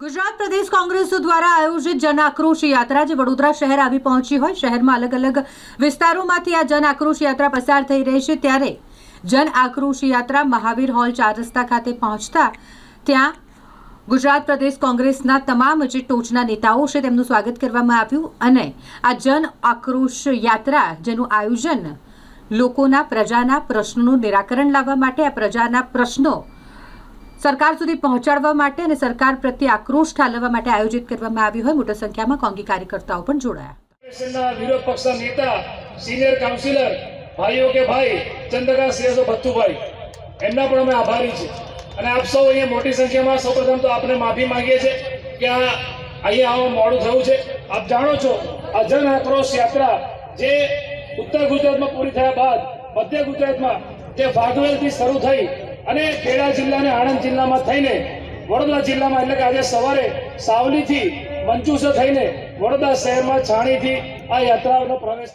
ગુજરાત પ્રદેશ કોંગ્રેસ દ્વારા આયોજિત જન આક્રોશ યાત્રા જે વડોદરા શહેર આવી પહોંચી હોય, શહેરમાં અલગ અલગ વિસ્તારોમાંથી આ જન આક્રોશ યાત્રા પસાર થઈ રહી છે. ત્યારે જન આક્રોશ યાત્રા મહાવીર હોલ ચાર રસ્તા ખાતે પહોંચતા ત્યાં ગુજરાત પ્રદેશ કોંગ્રેસના તમામ જે ટોચના નેતાઓ છે. તેમનું સ્વાગત કરવામાં આવ્યું અને આ જન આક્રોશ યાત્રા જેનું આયોજન લોકોના પ્રજાના પ્રશ્નોનું નિરાકરણ લાવવા માટે, આ પ્રજાના પ્રશ્નો સરકાર સુધી પહોંચાડવા માટે અને સરકાર પ્રત્યે આક્રોશ ઠાલવવા માટે આયોજિત કરવામાં આવ્યું હોય, મોટા સંખ્યામાં કોંગી કાર્યકર્તાઓ પણ જોડાયા. વિરોધ પક્ષના નેતા, સિનિયર કાઉન્સિલર, ભાઈઓ કે ભાઈ, ચંદ્રકાંત સિંહ ભથ્થુભાઈ, એમના પણ અમે આભારી છે અને આપ સૌ અહીંયા મોટી સંખ્યામાં સૌપ્રથમ તો આપણે માફી માંગીએ છીએ કે આ અહીંયા આવવા મોડું થયું છે. આપ જાણો છો, આ જન આક્રોશ યાત્રા જે ઉત્તર ગુજરાતમાં પૂરી થયા બાદ મધ્ય ગુજરાતમાં જે ભાગવેલથી શરૂ થઈ અને ખેડા જિલ્લા અને આણંદ જિલ્લામાં થઈને, વડોદરા જિલ્લામાં એટલે કે આજે સવારે સાવલીથી મંચુસો થઈને વડોદરા શહેરમાં છાણીથી આ યાત્રાનો પ્રવેશ